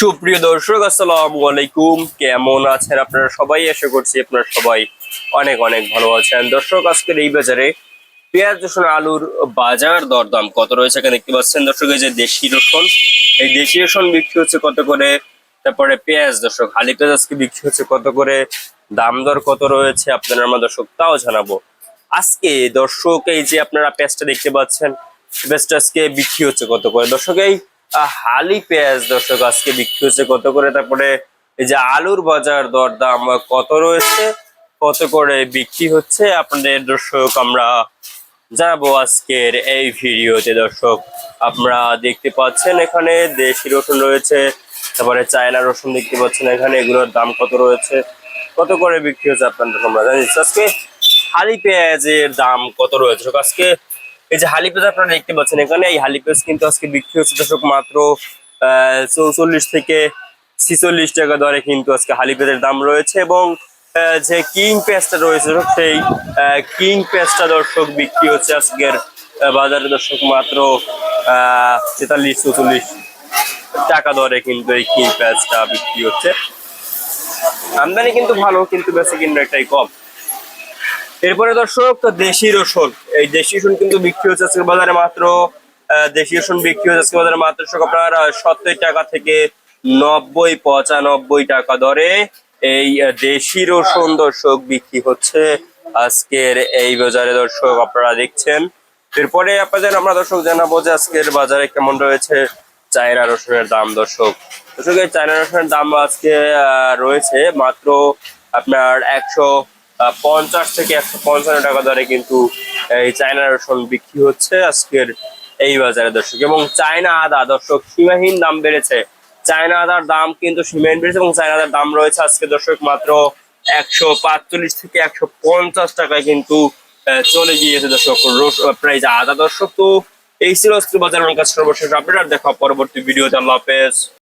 সুপ্রিয় দর্শক, আসসালামু আলাইকুম। কেমন আছেন আপনারা সবাই? আশা করছি আপনারা সবাই অনেক অনেক ভালো আছেন। দর্শক, আজকের এই বাজারে পেঁয়াজ, রসুন, আলুর বাজার দরদাম কত রয়েছে এখানে দেখতে পাচ্ছেন? দর্শক, এই যে দেশি রসুন, এই দেশি রসুন বিক্রি হচ্ছে কত করে? তারপরে পেঁয়াজ, দর্শক, হালি পেঁয়াজ আজকে বিক্রি হচ্ছে কত করে? দাম দর কত রয়েছে? আপনারা আমার দর্শক, তাও জানাব। আজকে দর্শক, এই যে আপনারা পেঁয়াজটা দেখতে পাচ্ছেন পেঁয়াজটা আজকে বিক্রি হচ্ছে কত করে? দর্শক, এই হালি পেঁয়াজ, দর্শক, আজকে বিক্রি হচ্ছে কত করে? তারপরে এই যে আলুর বাজার দর দাম কত রয়েছে? কত করে বিক্রি হচ্ছে? আপনাদের দর্শক, আমরা জানাব আজকের এই ভিডিওতে। দর্শক, আপনারা দেখতে পাচ্ছেন এখানে দেশি রসুন রয়েছে, তারপরে চায়না রসুন দেখতে পাচ্ছেন এখানে, এগুলোর দাম কত রয়েছে? কত করে বিক্রি হচ্ছে আপনাদের আমরা জানি। আজকে হালি পেঁয়াজের দাম কত রয়েছে? আজকে এই যে হালি আপনারা দেখতে পাচ্ছেন এখানে, এই হালি কিন্তু আজকে বিক্রি হচ্ছে দর্শক মাত্র চৌচল্লিশ থেকে ছিচল্লিশ টাকা দরে কিন্তু আজকে হালি দাম রয়েছে এবং যে কিং পেঁয়াজটা রয়েছে সেই কিং পেঁয়াজটা দর্শক বিক্রি হচ্ছে আজকের বাজারে দর্শক মাত্র তেতাল্লিশ, চৌচল্লিশ টাকা দরে কিন্তু এই কিং পেঁয়াজটা বিক্রি হচ্ছে। আমদানি কিন্তু ভালো, কিন্তু বেশি কিন্তু একটাই কম। এরপরে দর্শক দেশি রসুন। এই দেশি রসুন কিন্তু বিক্রি হচ্ছে আজকের বাজারে মাত্র দেশি রসুন বিক্রি হচ্ছে আজকের বাজারে মাত্র আপনার সত্তর টাকা থেকে নব্বই, পঁচানব্বই টাকা দরে এই দেশি রসুন দর্শক বিক্রি হচ্ছে আজকের এই বাজারে দর্শক, আপনারা দেখছেন। এরপরে আপনাদের, আমরা দর্শক জানাব যে আজকের বাজারে কেমন রয়েছে চায়না রসুনের দাম দর্শক। দর্শক, এই চায়না রসুনের দাম আজকে রয়েছে মাত্র আপনার একশো পঞ্চাশ থেকে একশো পঞ্চান্ন টাকা দরে কিন্তু এই চায়না রসুন বিক্রি হচ্ছে আজকের এই বাজারে, দর্শক। এবং চায়না আদা, দর্শক, সীমাহীন দাম বেড়েছে। চায়না আদার দাম কিন্তু সীমাহীন বেড়েছে এবং চায়না আদার দাম রয়েছে আজকে, দর্শক, মাত্র একশো পাঁচচল্লিশ থেকে একশো পঞ্চাশ টাকায় কিন্তু চলে গিয়েছে, দর্শক, রস প্রাইস আদা, দর্শক। তো এই ছিল আজকের বাজার, আমার কাছে সর্বশেষ আপডেট। আর দেখা পরবর্তী ভিডিওতে। আল্লাহ